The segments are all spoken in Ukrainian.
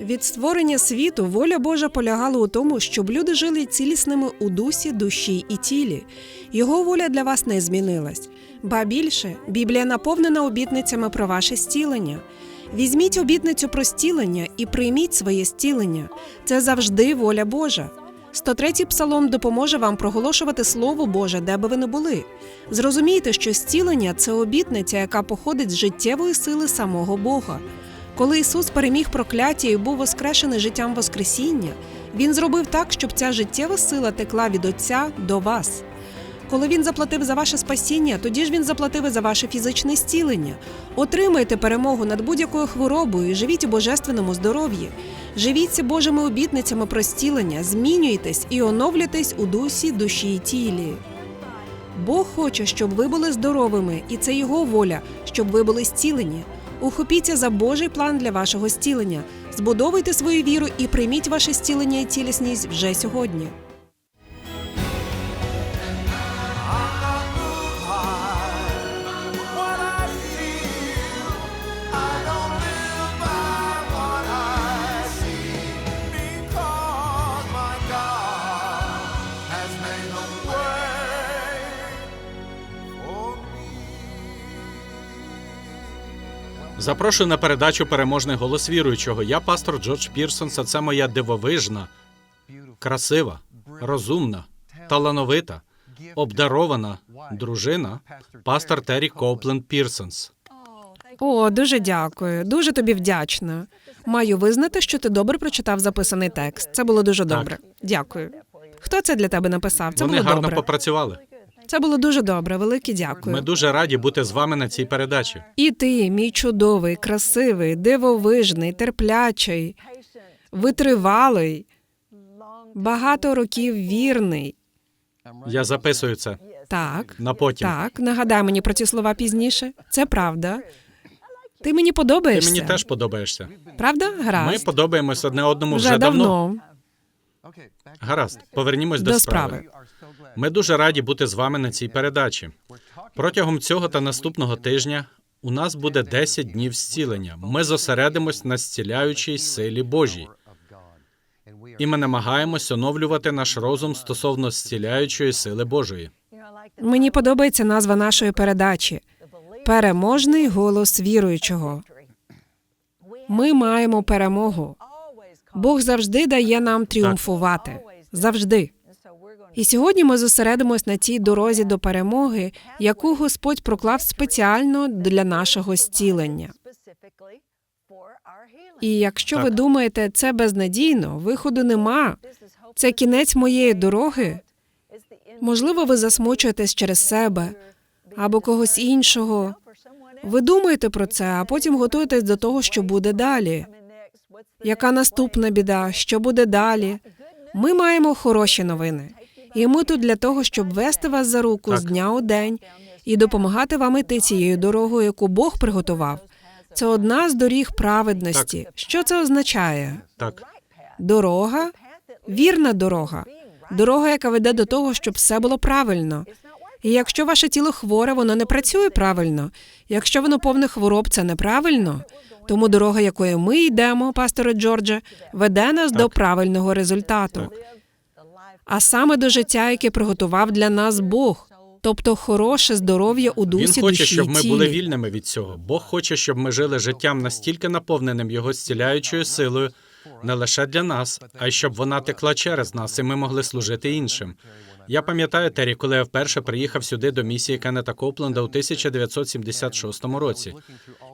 Від створення світу воля Божа полягала у тому, щоб люди жили цілісними у дусі, душі і тілі. Його воля для вас не змінилась. Ба більше, Біблія наповнена обітницями про ваше стілення. Візьміть обітницю про стілення і прийміть своє стілення. Це завжди воля Божа. 103-й псалом допоможе вам проголошувати Слово Боже, де би ви не були. Зрозумійте, що зцілення це обітниця, яка походить з життєвої сили самого Бога. Коли Ісус переміг прокляття і був воскрешений життям Воскресіння, Він зробив так, щоб ця життєва сила текла від Отця до вас. Коли він заплатив за ваше спасіння, тоді ж він заплатив і за ваше фізичне зцілення. Отримайте перемогу над будь-якою хворобою живіть у божественному здоров'ї. Живіться Божими обітницями про зцілення, змінюйтесь і оновлюйтесь у дусі, душі і тілі. Бог хоче, щоб ви були здоровими, і це його воля, щоб ви були зцілені. Ухопіться за Божий план для вашого зцілення, збудовуйте свою віру і прийміть ваше зцілення і цілісність вже сьогодні. Запрошую на передачу Переможний голос віруючого. Я пастор Джордж Пірсонс, а це моя дивовижна, красива, розумна, талановита, обдарована дружина, пастор Террі Коупленд Пірсонс. О, дуже дякую. Дуже тобі вдячна. Маю визнати, що ти добре прочитав записаний текст. Це було дуже Так. добре. Дякую. Хто це для тебе написав? Це Вони було гарно добре. попрацювали. Це було дуже добре. Велике дякую. Ми дуже раді бути з вами на цій передачі. І ти, мій чудовий, красивий, дивовижний, терплячий, витривалий, багато років вірний. Я записую це Так, на потім. так, нагадай мені про ці слова пізніше. Це правда. Ти мені Ти подобаєшся. мені теж подобаєшся. Правда? Гаразд. Ми подобаємось одне одному вже, Вже давно. давно. Гаразд, повернімось до, До справи. Ми дуже раді бути з вами на цій передачі. Протягом цього та наступного тижня у нас буде 10 днів зцілення. Ми зосередимось на зціляючій силі Божій. І ми намагаємось оновлювати наш розум стосовно зціляючої сили Божої. Мені подобається назва нашої передачі Переможний голос віруючого. Ми маємо перемогу. Бог завжди дає нам тріумфувати. Завжди. І сьогодні ми зосередимось на цій дорозі до перемоги, яку Господь проклав спеціально для нашого зцілення. І якщо ви думаєте, це безнадійно, виходу нема, це кінець моєї дороги. Можливо, ви засмучуєтесь через себе або когось іншого. Ви думаєте про це, а потім готуєтесь до того, що буде далі. Яка наступна біда? Що буде далі? Ми маємо хороші новини. І ми тут для того, щоб вести вас за руку Так. з дня у день і допомагати вам іти цією дорогою, яку Бог приготував. Це одна з доріг праведності. Що це означає? Так, Дорога, вірна дорога, дорога, яка веде до того, щоб все було правильно. І якщо ваше тіло хворе, воно не працює правильно. Якщо воно повне хвороб, це неправильно. Тому дорога, якою ми йдемо, пасторе Джордже, веде нас до правильного результату, а саме до життя, яке приготував для нас Бог, тобто хороше здоров'я у він дусі, хоче, душі щоб ми тілі. були вільними від цього. Бог хоче, щоб ми жили життям настільки наповненим його зціляючою силою, не лише для нас, а й щоб вона текла через нас, і ми могли служити іншим. Я пам'ятаю, Террі, коли я вперше приїхав сюди до місії Кеннета Копленда у 1976 році.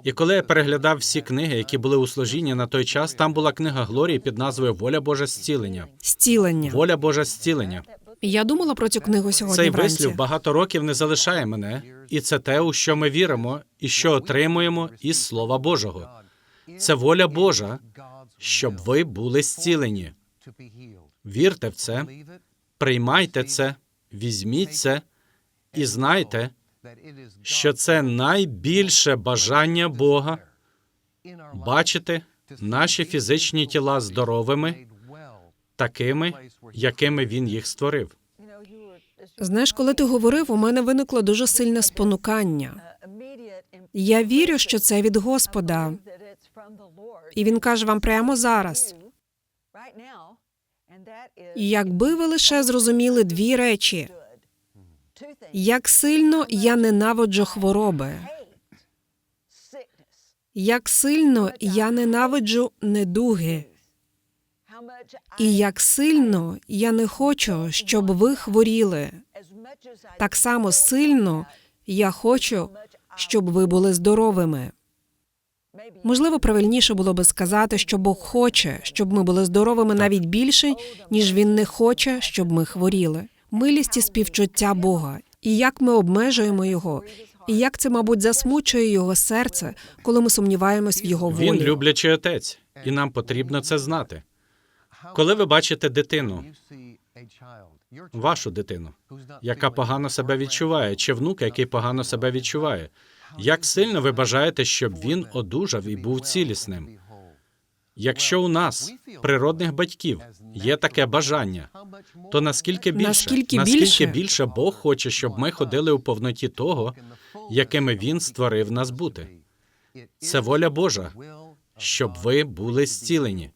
І коли я переглядав всі книги, які були у служінні на той час, там була книга Глорії під назвою Воля Божа зцілення. Зцілення. Воля Божа зцілення. Я думала про цю книгу сьогодні Цей вранці. вислів багато років не залишає мене, і це те, у що ми віримо, і що отримуємо із Слова Божого. Це воля Божа, щоб ви були зцілені. Вірте в це, приймайте це, візьміть це і знайте, що це найбільше бажання Бога бачити наші фізичні тіла здоровими, такими, якими Він їх створив. Знаєш, коли ти говорив, у мене виникло дуже сильне спонукання. Я вірю, що це від Господа. І він каже вам прямо зараз. Якби ви лише зрозуміли дві речі, як сильно я ненавиджу хвороби, як сильно я ненавиджу недуги, і як сильно я не хочу, щоб ви хворіли. Так само сильно я хочу, щоб ви були здоровими. Можливо, правильніше було би сказати, що Бог хоче, щоб ми були здоровими навіть більше, ніж він не хоче, щоб ми хворіли. Милість і співчуття Бога, і як ми обмежуємо його, і як це, мабуть, засмучує його серце, коли ми сумніваємось в його волі. Він люблячий отець, і нам потрібно це знати. Коли ви бачите дитину, вашу дитину, яка погано себе відчуває, чи внука, який погано себе відчуває, як сильно ви бажаєте, щоб він одужав і був цілісним? Якщо у нас, природних батьків, є таке бажання, то наскільки більше, Наскільки більше? більше Бог хоче, щоб ми ходили у повноті того, якими Він створив нас бути. Це воля Божа, щоб ви були зцілені.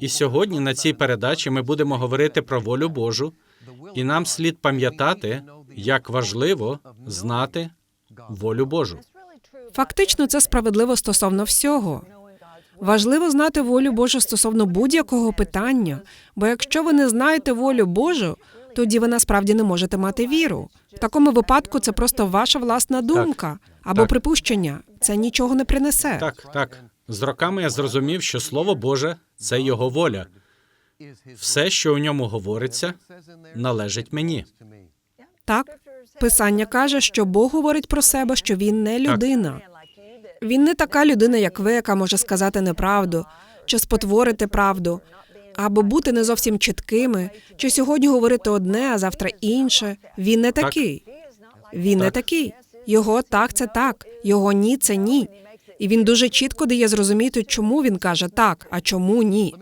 І сьогодні на цій передачі ми будемо говорити про волю Божу, і нам слід пам'ятати, як важливо знати волю Божу. Фактично, це справедливо стосовно всього. Важливо знати волю Божу стосовно будь-якого питання, бо якщо ви не знаєте волю Божу, тоді ви насправді не можете мати віру. В такому випадку це просто ваша власна думка або Так. припущення. Це нічого не принесе. Так, так. З роками я зрозумів, що Слово Боже це його воля. Все, що у ньому говориться, належить мені. Так, писання каже, що Бог говорить про себе, що він не людина. Він не така людина, як ви, яка може сказати неправду, чи спотворити правду, або бути не зовсім чіткими, чи сьогодні говорити одне, а завтра інше. Він не такий. Він не такий. Його так це так, його ні це ні. І він дуже чітко дає зрозуміти, чому він каже так, а чому ні.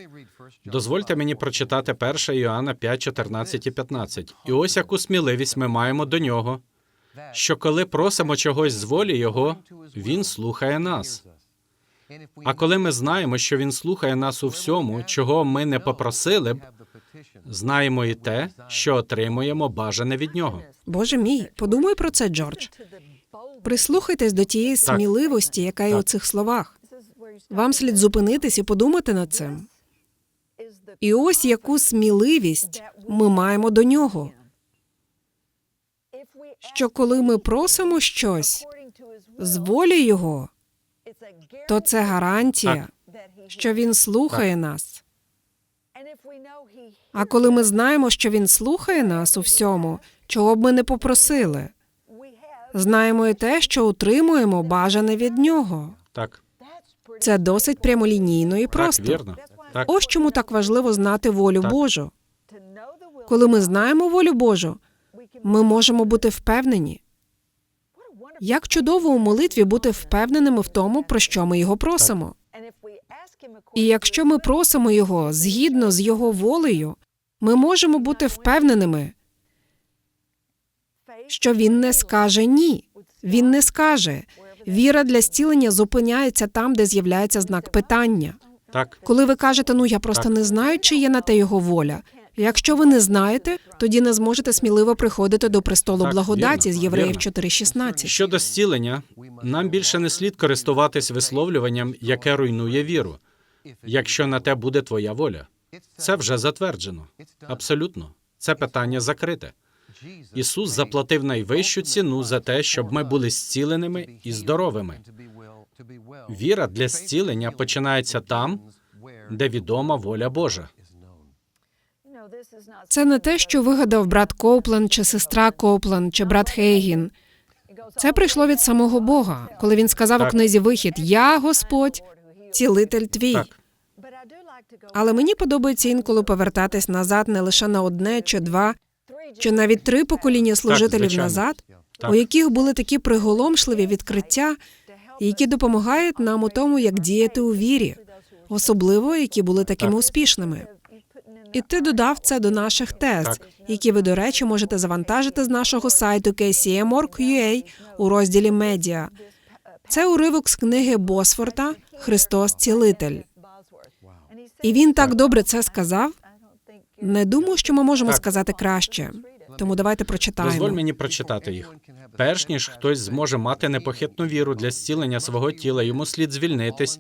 Дозвольте мені прочитати 1 Іоанна 5, 14 і 15. І ось яку сміливість ми маємо до нього, що коли просимо чогось з волі Його, Він слухає нас. А коли ми знаємо, що Він слухає нас у всьому, чого ми не попросили б, знаємо і те, що отримуємо бажане від нього. Боже мій, подумай про це, Джордж. Прислухайтесь до тієї сміливості, яка є у цих словах. Вам слід зупинитись і подумати над цим. І ось яку сміливість ми маємо до нього. Що коли ми просимо щось з волі Його, то це гарантія, що Він слухає нас. А коли ми знаємо, що Він слухає нас у всьому, чого б ми не попросили, знаємо і те, що утримуємо бажане від нього. Так, Це досить прямолінійно і просто. так, вірно. Так, Ось чому так важливо знати волю Так. Божу. Коли ми знаємо волю Божу, ми можемо бути впевнені. Як чудово у молитві бути впевненими в тому, про що ми його просимо. І якщо ми просимо його згідно з його волею, ми можемо бути впевненими, що він не скаже ні. Він не скаже. Віра для зцілення зупиняється там, де з'являється знак питання. Так, Коли ви кажете, ну я просто Так. не знаю, чи є на те його воля. Якщо ви не знаєте, тоді не зможете сміливо приходити до престолу Так, благодаті вірно, з Євреїв вірно. 4.16. Щодо зцілення, нам більше не слід користуватись висловлюванням, яке руйнує віру, якщо на те буде твоя воля. Це вже затверджено. Абсолютно. Це питання закрите. Ісус заплатив найвищу ціну за те, щоб ми були зціленими і здоровими. Віра для зцілення починається там, де відома воля Божа. Це не те, що вигадав брат Коуплен, чи сестра Коуплен, чи брат Хейгін. Це прийшло від самого Бога, коли він сказав у книзі Вихід: Я Господь, цілитель твій. Так, Але мені подобається інколи повертатись назад не лише на одне чи два, чи навіть три покоління служителів звичайно. назад, Так. у яких були такі приголомшливі відкриття, які допомагають нам у тому, як діяти у вірі, особливо які були такими Так. успішними. І ти додав це до наших тез, Так. які ви, до речі, можете завантажити з нашого сайту kcm.org.ua у розділі медіа. Це уривок з книги Босфорта Христос Цілитель. І він так добре це сказав. Не думаю, що ми можемо Так. сказати краще. Тому давайте прочитаємо. Дозволь мені прочитати їх. Перш ніж хтось зможе мати непохитну віру для зцілення свого тіла, йому слід звільнитись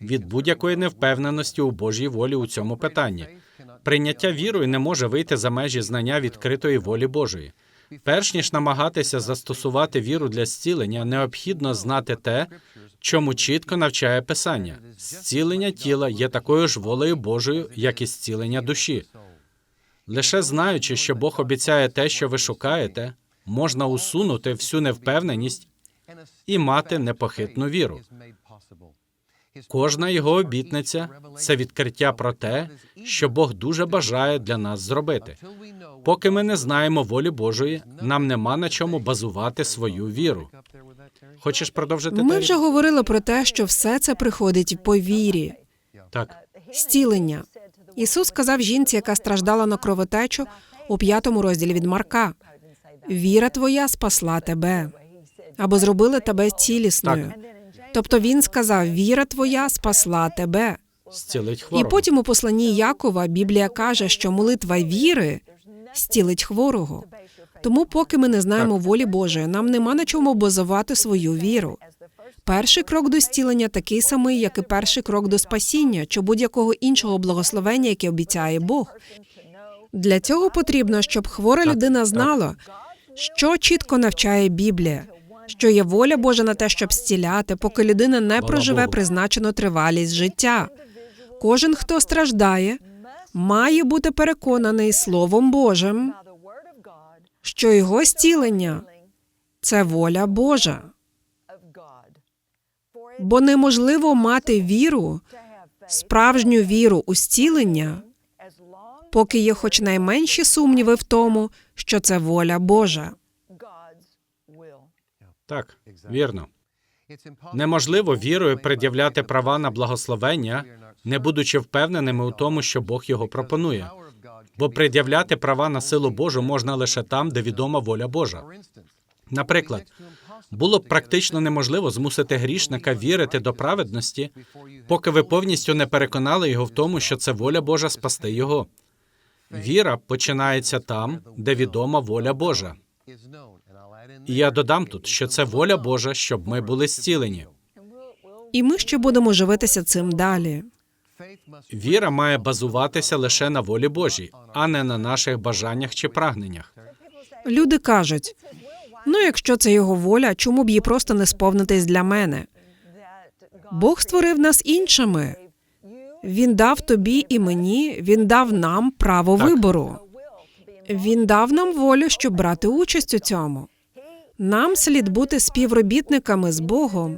від будь-якої невпевненості у Божій волі у цьому питанні. Прийняття вірою не може вийти за межі знання відкритої волі Божої. Перш ніж намагатися застосувати віру для зцілення, необхідно знати те, чому чітко навчає Писання. Зцілення тіла є такою ж волею Божою, як і зцілення душі. Лише знаючи, що Бог обіцяє те, що ви шукаєте, можна усунути всю невпевненість і мати непохитну віру. Кожна його обітниця це відкриття про те, що Бог дуже бажає для нас зробити. Поки ми не знаємо волі Божої, нам нема на чому базувати свою віру. Хочеш продовжити? Ми вже говорили про те, що все це приходить по вірі. так. Зцілення. Ісус сказав жінці, яка страждала на кровотечу у п'ятому розділі від Марка: Віра твоя спасла тебе або зробила тебе цілісною. Тобто він сказав: Віра твоя спасла тебе. Зцілить І потім у посланні Якова Біблія каже, що молитва віри зцілить хворого. Тому, поки ми не знаємо волі Божої, нам нема на чому базувати свою віру. Перший крок до зцілення такий самий, як і перший крок до спасіння чи будь-якого іншого благословення, яке обіцяє Бог. Для цього потрібно, щоб хвора людина знала, що чітко навчає Біблія, що є воля Божа на те, щоб зціляти, поки людина не проживе призначену тривалість життя. Кожен, хто страждає, має бути переконаний Словом Божим, що його зцілення це воля Божа. Бо неможливо мати віру, справжню віру у зцілення, поки є хоч найменші сумніви в тому, що це воля Божа. Так, вірно. Неможливо вірою пред'являти права на благословення, не будучи впевненими у тому, що Бог його пропонує. Бо пред'являти права на силу Божу можна лише там, де відома воля Божа. Наприклад, було б практично неможливо змусити грішника вірити до праведності, поки ви повністю не переконали його в тому, що це воля Божа спасти його. Віра починається там, де відома воля Божа. І я додам тут, що це воля Божа, щоб ми були зцілені. І ми ще будемо живитися цим далі. Віра має базуватися лише на волі Божій, а не на наших бажаннях чи прагненнях. Люди кажуть: ну, якщо це його воля, чому б її просто не сповнитись для мене? Бог створив нас іншими. Він дав тобі і мені, він дав нам право Так. вибору. Він дав нам волю, щоб брати участь у цьому. Нам слід бути співробітниками з Богом.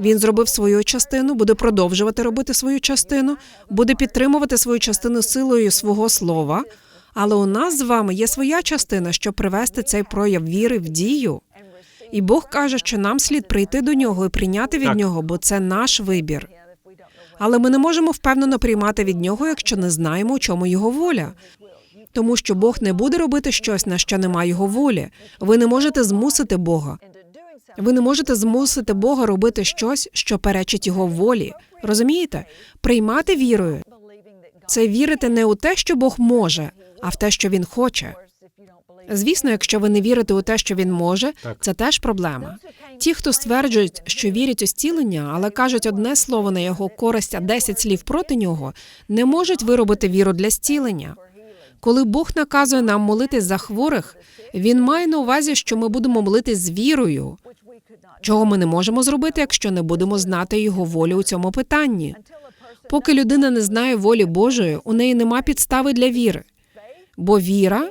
Він зробив свою частину, буде продовжувати робити свою частину, буде підтримувати свою частину силою свого слова. Але у нас з вами є своя частина, щоб привести цей прояв віри в дію. І Бог каже, що нам слід прийти до нього і прийняти від Так. нього, бо це наш вибір. Але ми не можемо впевнено приймати від нього, якщо не знаємо, у чому його воля. Тому що Бог не буде робити щось, на що немає його волі. Ви не можете змусити Бога. Ви не можете змусити Бога робити щось, що перечить його волі. Розумієте? Приймати вірою це вірити не у те, що Бог може, а в те, що він хоче. Звісно, якщо ви не вірите у те, що він може, Так. це теж проблема. Ті, хто стверджують, що вірять у зцілення, але кажуть одне слово на його користь, а десять слів проти нього, не можуть виробити віру для зцілення. Коли Бог наказує нам молитись за хворих, він має на увазі, що ми будемо молитись з вірою, чого ми не можемо зробити, якщо не будемо знати його волі у цьому питанні. Поки людина не знає волі Божої, у неї нема підстави для віри. Бо віра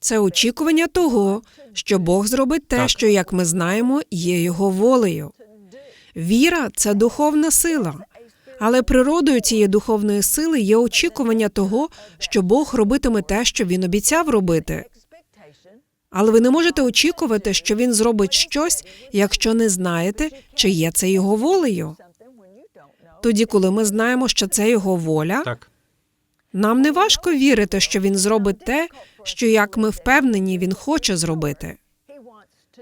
це очікування того, що Бог зробить те, Так. що, як ми знаємо, є його волею. Віра це духовна сила. Але природою цієї духовної сили є очікування того, що Бог робитиме те, що він обіцяв робити. Але ви не можете очікувати, що він зробить щось, якщо не знаєте, чи є це його волею. Тоді, коли ми знаємо, що це його воля, Так, нам не важко вірити, що він зробить те, що, як ми впевнені, він хоче зробити.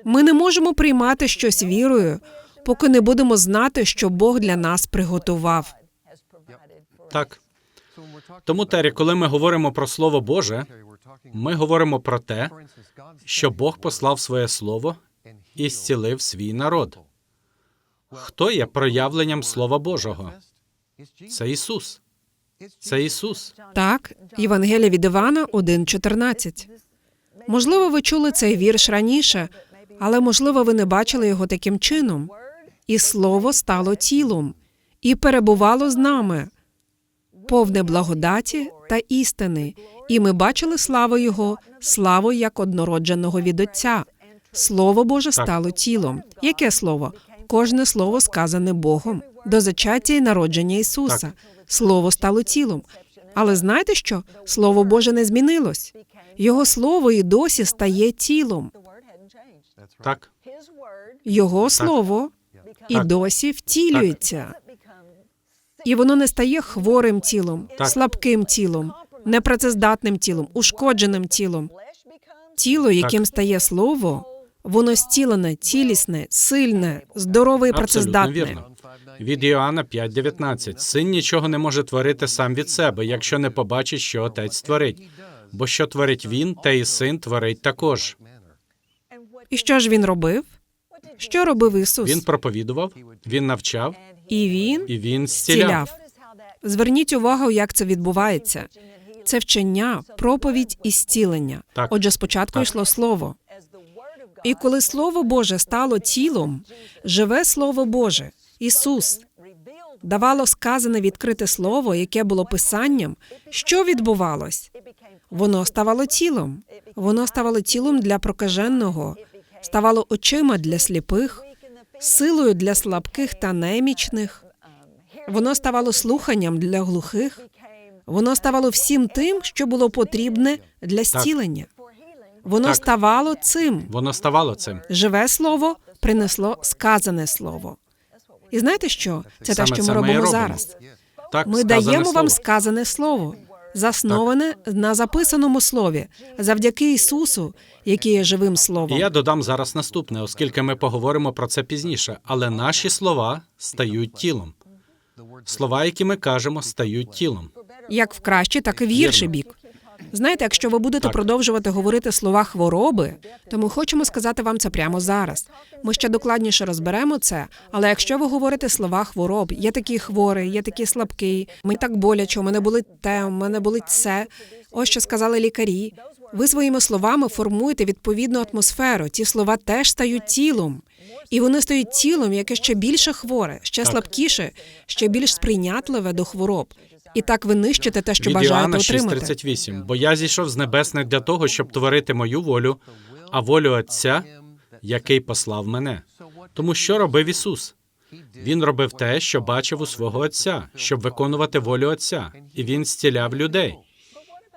Ми не можемо приймати щось вірою, поки не будемо знати, що Бог для нас приготував. так. Тому, Террі, коли ми говоримо про Слово Боже, ми говоримо про те, що Бог послав своє слово і зцілив свій народ. Хто є проявленням Слова Божого? Це Ісус. Це Ісус. Так, Євангелія від Івана 1.14. Можливо, ви чули цей вірш раніше, але можливо, ви не бачили його таким чином. І слово стало тілом і перебувало з нами, повне благодаті та істини, і ми бачили славу Його, славу як однородженого від Отця. Слово Боже стало тілом. Яке слово? Кожне слово сказане Богом до зачаття і народження Ісуса. Так. Слово стало тілом. Але знаєте що? Слово Боже не змінилось. Його слово і досі стає тілом. Так, Його слово і досі втілюється. І воно не стає хворим тілом, Так. слабким тілом, непрацездатним тілом, ушкодженим тілом. Тіло, яким стає слово, воно зцілене, цілісне, сильне, здорове і абсолютно працездатне. вірно. Від Іоанна 5.19. Син нічого не може творити сам від себе, якщо не побачить, що отець творить. Бо що творить він, те і син творить також. І що ж він робив? Що робив Ісус? Він проповідував, він навчав І він і він зціляв. Зверніть увагу, як це відбувається. Це вчення, проповідь і зцілення. Так. Отже, спочатку Так. йшло слово. І коли Слово Боже стало тілом, живе Слово Боже, Ісус, давало сказане відкрите слово, яке було писанням, що відбувалось? Воно ставало тілом. Воно ставало тілом для прокаженого, ставало очима для сліпих, силою для слабких та немічних. Воно ставало слуханням для глухих. Воно ставало всім тим, що було потрібне для зцілення. Воно Так. ставало цим. Воно ставало цим. Живе слово принесло сказане слово. І знаєте що? Це те, що ми робимо зараз. Так, Ми даємо вам сказане слово, засноване на записаному слові, завдяки Ісусу, який є живим І словом. я додам зараз наступне, оскільки ми поговоримо про це пізніше. Але наші слова стають тілом. Слова, які ми кажемо, стають тілом. як в кращий, так і в гірший бік. Знаєте, якщо ви будете Так. продовжувати говорити слова хвороби, то ми хочемо сказати вам це прямо зараз. Ми ще докладніше розберемо це. Але якщо ви говорите слова хвороб, я такий хворий, я такий слабкий, мені так боляче, у мене болить те, у мене болить це. Ось що сказали лікарі. Ви своїми словами формуєте відповідну атмосферу. Ті слова теж стають тілом. І вони стають тілом, яке ще більше хворе, ще слабкіше, ще більш сприйнятливе до хвороб. І так ви нищите те, що Від бажаєте Іоанна отримати. 6.38. Бо я зійшов з небес не для того, щоб творити мою волю, а волю Отця, який послав мене. Тому що робив Ісус? Він робив те, що бачив у свого Отця, щоб виконувати волю Отця, і він зціляв людей.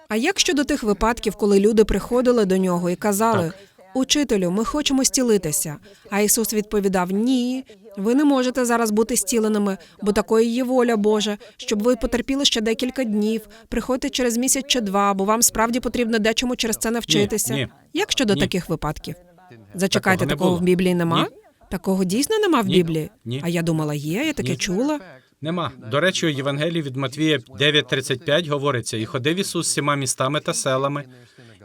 А як щодо тих випадків, коли люди приходили до нього і казали. Учителю, ми хочемо стілитися. А Ісус відповідав: Ні, ви не можете зараз бути стіленими, бо такою є воля Божа, щоб ви потерпіли ще декілька днів. Приходьте через місяць чи два, бо вам справді потрібно дечому через це навчитися. ні. Як щодо Ні. таких випадків? Зачекайте, Такого такого, в Біблії нема? Ні. Такого дійсно нема в Ні. Біблії? Ні. А я думала, є, я таке Ні. чула. Нема. До речі, у Євангелії від Матвія 9.35 говориться: і ходив Ісус всіма містами та селами,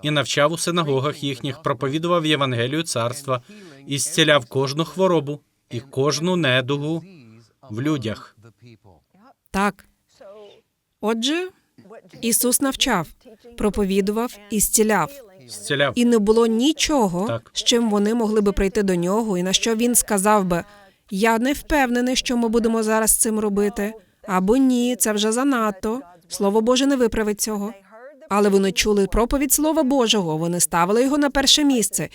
і навчав у синагогах їхніх, проповідував Євангелію царства і зціляв кожну хворобу і кожну недугу в людях. Так. Отже, Ісус навчав, проповідував і зціляв. Зціляв. І не було нічого, Так. з чим вони могли би прийти до нього, і на що він сказав би: Я не впевнений, що ми будемо зараз з цим робити. Або ні, це вже занадто. Слово Боже не виправить цього. Але вони чули проповідь Слова Божого, вони ставили його на перше місце.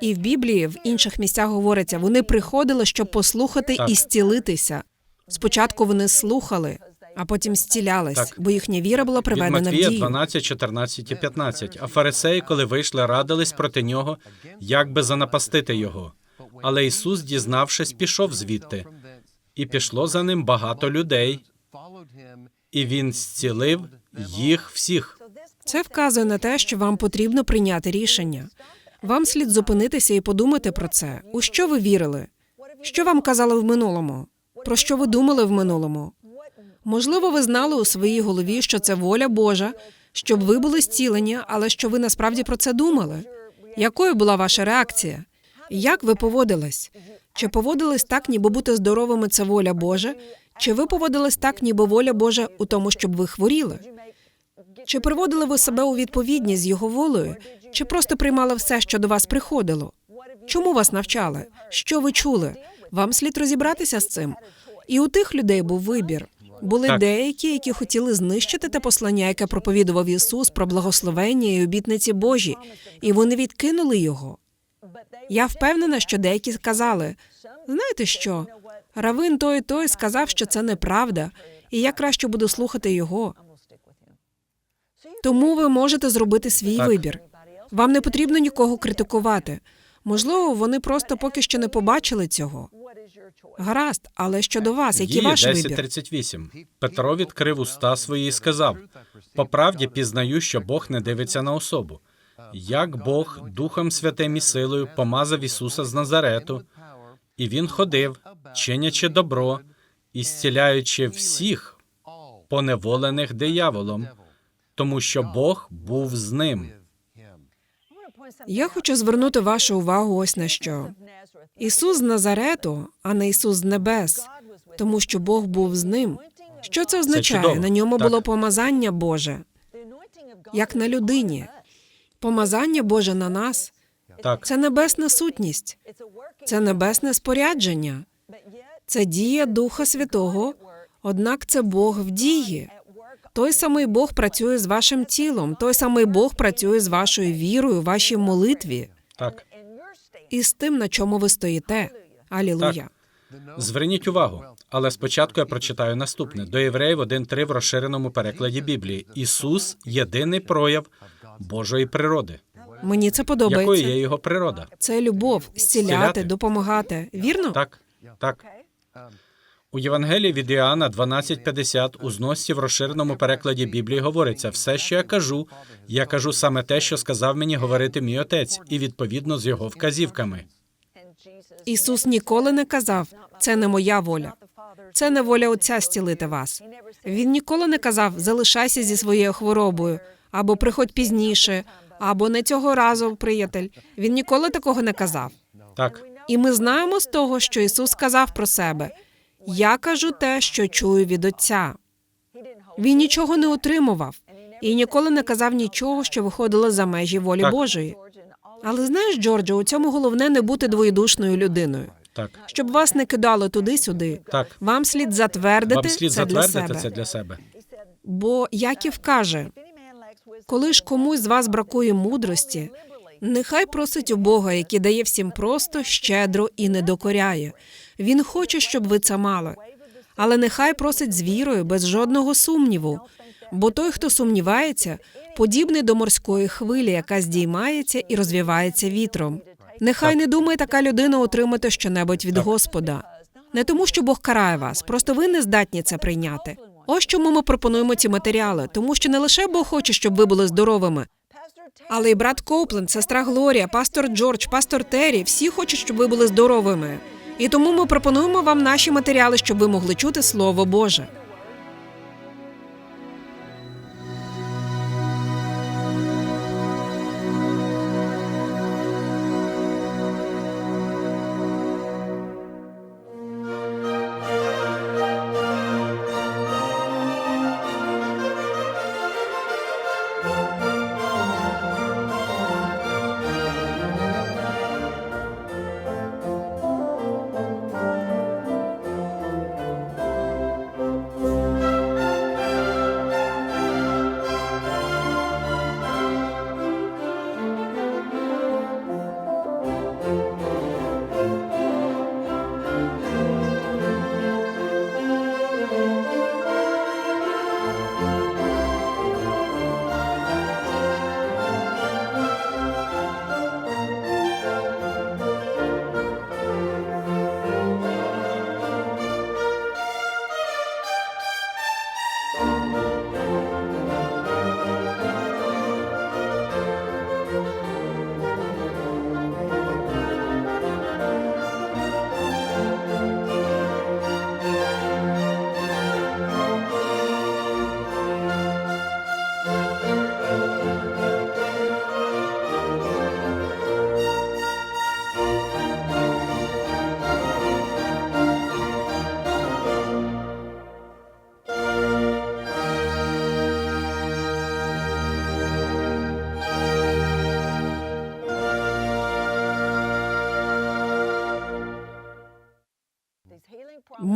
І в Біблії, в інших місцях говориться, вони приходили, щоб послухати Так. і зцілитися. Спочатку вони слухали, а потім зцілялись, Так. бо їхня віра була Від приведена в Матвія дію. 12, 14 і 15. А фарисеї, коли вийшли, радились проти нього, як би занапастити його. Але Ісус, дізнавшись, пішов звідти, і пішло за ним багато людей, і він зцілив їх всіх. Це вказує на те, що вам потрібно прийняти рішення. Вам слід зупинитися і подумати про це. У що ви вірили? Що вам казали в минулому? Про що ви думали в минулому? Можливо, ви знали у своїй голові, що це воля Божа, щоб ви були зцілені, але що ви насправді про це думали. Якою була ваша реакція? Як ви поводились? Чи поводились так, ніби бути здоровими це воля Божа? Чи ви поводились так, ніби воля Божа у тому, щоб ви хворіли? Чи приводили ви себе у відповідність з його волею, чи просто приймали все, що до вас приходило? Чому вас навчали? Що ви чули? Вам слід розібратися з цим. І у тих людей був вибір. Були Так. деякі, які хотіли знищити те послання, яке проповідував Ісус про благословення і обітниці Божі, і вони відкинули його. Я впевнена, що деякі сказали: знаєте що? Равин той той сказав, що це неправда, і я краще буду слухати його. Тому ви можете зробити свій Так. вибір. Вам не потрібно нікого критикувати. Можливо, вони просто поки що не побачили цього. Гаразд, але щодо вас, який Дії ваш вибір? 10.38. Петро відкрив уста свої і сказав: По правді пізнаю, що Бог не дивиться на особу. Як Бог Духом Святим і силою помазав Ісуса з Назарету, і Він ходив, чинячи добро і зціляючи всіх поневолених дияволом, тому що Бог був з ним. Я хочу звернути вашу увагу ось на що. Ісус з Назарету, а не Ісус з небес, тому що Бог був з ним. Що це означає? чудово. на ньому Так. було помазання Боже, як на людині. Помазання Боже на нас Так, це небесна сутність, це небесне спорядження, це дія Духа Святого, однак це Бог в дії. Той самий Бог працює з вашим тілом, той самий Бог працює з вашою вірою, вашій молитві так. і з тим, на чому ви стоїте. Алілуя. Зверніть увагу, але спочатку я прочитаю наступне до євреїв 1.3 в розширеному перекладі Біблії. Ісус єдиний прояв Божої природи. Мені це Якою подобається. є його природа? Це любов, зціляти, Зціляти. допомагати. Вірно? Так, так. У Євангелії від Іоанна 12.50 у зносці в розширеному перекладі Біблії говориться: все, що я кажу, я кажу саме те, що сказав мені говорити мій отець, і відповідно з його вказівками. Ісус ніколи не казав, це не моя воля. Це не воля Отця зцілити вас. Він ніколи не казав, залишайся зі своєю хворобою, або приходь пізніше, або не цього разу, приятель. Він ніколи такого не казав. Так, І ми знаємо з того, що Ісус сказав про себе: Я кажу те, що чую від Отця. Він нічого не утримував і ніколи не казав нічого, що виходило за межі волі Так. Божої. Але знаєш, Джордже, у цьому головне не бути двоєдушною людиною. так, Щоб вас не кидало туди-сюди. так. Вам слід затвердити Вам слід це для себе. це для себе. Бо Яків каже: коли ж комусь з вас бракує мудрості, нехай просить у Бога, який дає всім просто, щедро і не докоряє. Він хоче, щоб ви це мали. Але нехай просить з вірою, без жодного сумніву. Бо той, хто сумнівається, подібний до морської хвилі, яка здіймається і розвівається вітром. Нехай не думає така людина отримати щонебудь від Господа. Не тому, що Бог карає вас, просто ви не здатні це прийняти. Ось чому ми пропонуємо ці матеріали, тому що не лише Бог хоче, щоб ви були здоровими, але й брат Коупленд, сестра Глорія, пастор Джордж, пастор Террі всі хочуть, щоб ви були здоровими. І тому ми пропонуємо вам наші матеріали, щоб ви могли чути Слово Боже.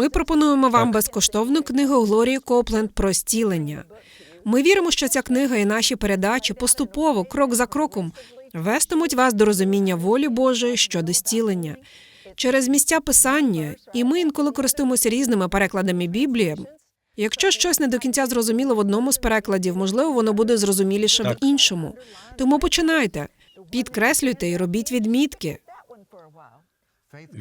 Пропонуємо вам безкоштовну книгу Глорії Копленд про стілення. Ми віримо, що ця книга і наші передачі поступово, крок за кроком, вестимуть вас до розуміння волі Божої щодо стілення. Через місця писання, і ми інколи користуємося різними перекладами Біблії. Якщо щось не до кінця зрозуміло в одному з перекладів, можливо, воно буде зрозуміліше Так. в іншому. Тому починайте, підкреслюйте і робіть відмітки.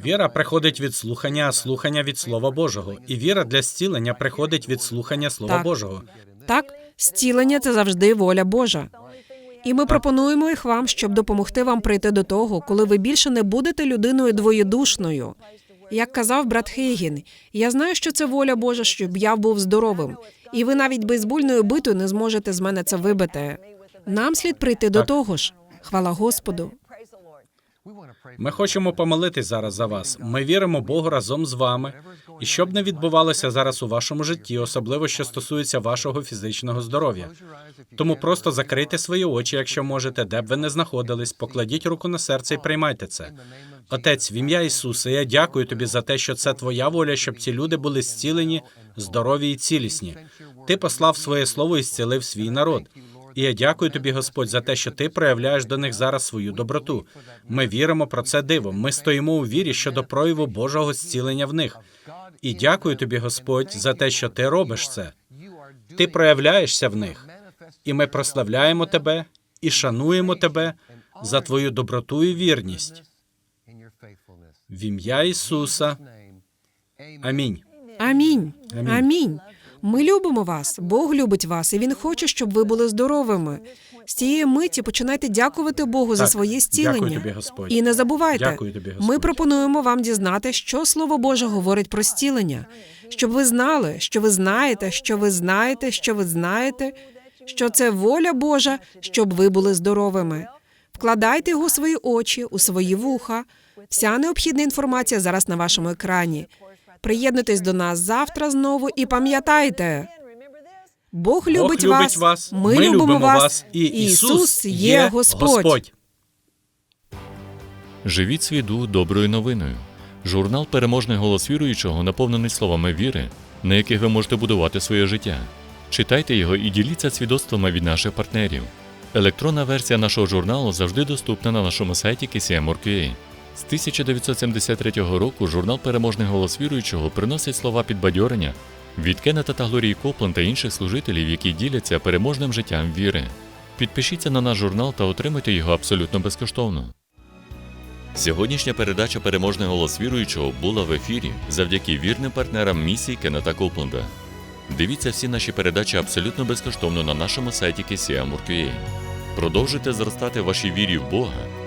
Віра приходить від слухання, а слухання від Слова Божого. І віра для зцілення приходить від слухання Слова Так. Божого. Так, зцілення це завжди воля Божа. І ми пропонуємо їх вам, щоб допомогти вам прийти до того, коли ви більше не будете людиною двоєдушною. Як казав брат Хейгін, я знаю, що це воля Божа, щоб я був здоровим, і ви навіть бейсбольною битою не зможете з мене це вибити. Нам слід прийти до того ж. Хвала Господу. Ми хочемо помолитись зараз за вас. Ми віримо Богу разом з вами. І що б не відбувалося зараз у вашому житті, особливо що стосується вашого фізичного здоров'я. Тому просто закрийте свої очі, якщо можете, де б ви не знаходились, покладіть руку на серце і приймайте це. Отець, в ім'я Ісуса, я дякую тобі за те, що це твоя воля, щоб ці люди були зцілені, здорові і цілісні. Ти послав своє слово і зцілив свій народ. І я дякую тобі, Господь, за те, що ти проявляєш до них зараз свою доброту. Ми віримо про це диво. Ми стоїмо у вірі щодо прояву Божого зцілення в них. І дякую тобі, Господь, за те, що ти робиш це. Ти проявляєшся в них, і ми прославляємо тебе і шануємо тебе за твою доброту і вірність. В ім'я Ісуса. Амінь. Амінь. Амінь. Амінь. Ми любимо вас. Бог любить вас, і Він хоче, щоб ви були здоровими. З цієї миті починайте дякувати Богу за своє зцілення. дякую тобі, Господь. І не забувайте, Дякую тобі, Господь. ми пропонуємо вам дізнати, що Слово Боже говорить про зцілення, щоб ви знали, що ви знаєте, що ви знаєте, що ви знаєте, що це воля Божа, щоб ви були здоровими. Вкладайте його у свої очі, у свої вуха. Вся необхідна інформація зараз на вашому екрані. Приєднуйтесь до нас завтра знову і пам'ятайте. Бог любить, Бог любить вас, Ми, любимо вас, і Ісус є Господь. Живіть свій дух доброю новиною. Журнал Переможний голос віруючого наповнений словами віри, на яких ви можете будувати своє життя. Читайте його і діліться свідоцтвами від наших партнерів. Електронна версія нашого журналу завжди доступна на нашому сайті KCM.org.ua. З 1973 року журнал Переможний голос віруючого приносить слова підбадьорення від Кеннета та Глорії Коплан та інших служителів, які діляться переможним життям віри. Підпишіться на наш журнал та отримайте його абсолютно безкоштовно. Сьогоднішня передача Переможний голос віруючого була в ефірі завдяки вірним партнерам місії Кеннета Копленда. Дивіться всі наші передачі абсолютно безкоштовно на нашому сайті KCM.org.ua. Продовжуйте зростати в вашій вірі в Бога